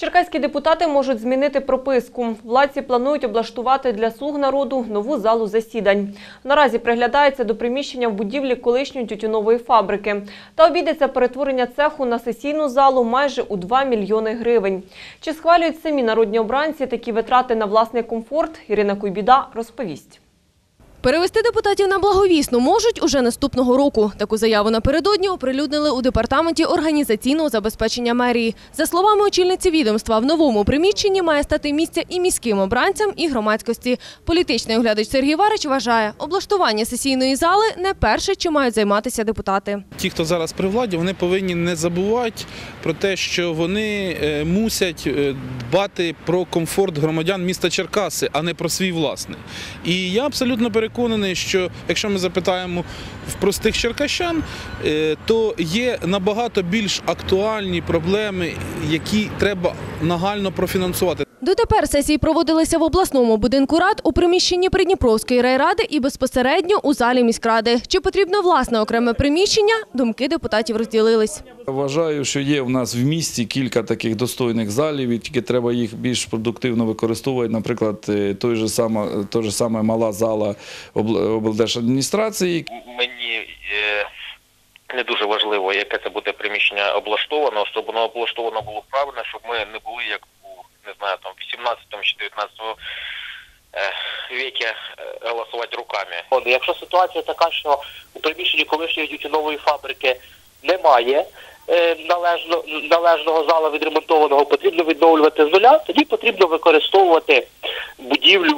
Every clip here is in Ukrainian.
Черкаські депутати можуть змінити прописку. Владці планують облаштувати для слуг народу нову залу засідань. Наразі приглядається до приміщення в будівлі колишньої тютюнової фабрики. Та обійдеться перетворення цеху на сесійну залу майже у 2 мільйони гривень. Чи схвалюють самі народні обранці такі витрати на власний комфорт? Ірина Куйбіда розповість. Перевести депутатів на благовісну можуть уже наступного року. Таку заяву напередодні оприлюднили у департаменті організаційного забезпечення мерії. За словами очільниці відомства, в новому приміщенні має стати місце і міським обранцям, і громадськості. Політичний оглядач Сергій Варич вважає, облаштування сесійної зали не перше, чим мають займатися депутати. Ті, хто зараз при владі, вони повинні не забувати про те, що вони е, мусять е, дбати про комфорт громадян міста Черкаси, а не про свій власний. І я абсолютно переконаний, що якщо ми запитаємо в простих черкащан, е, то є набагато більш актуальні проблеми, які треба нагально профінансувати. Дотепер сесії проводилися в обласному будинку рад у приміщенні Придніпровської райради і безпосередньо у залі міськради. Чи потрібно власне окреме приміщення? Думки депутатів розділились. Вважаю, що є в нас в місті кілька таких достойних залів, і тільки треба їх більш продуктивно використовувати. Наприклад, е, той же сама, той же саме мала зала обл- облдержадміністрації, мені е, не дуже важливо, яке це буде приміщення облаштовано, щоб воно облаштовано було правильно, щоб ми не були як не знаю там в 17 чи 19 е, віці е, голосувати руками. Якщо ситуація така, що у приміщенні колишньої тютюнової фабрики немає е, належно, належного залу відремонтованого, потрібно відновлювати з нуля, тоді потрібно використовувати будівлю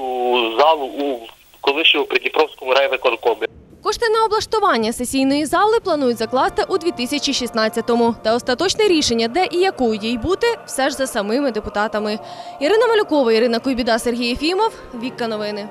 залу у колишньому Придніпровському райвиконкомі. Кошти на облаштування сесійної зали планують закласти у 2016-му. Та остаточне рішення, де і якою їй бути, все ж за самими депутатами. Ірина Малюкова, Ірина Куйбіда, Сергій Єфімов. Вікка новини.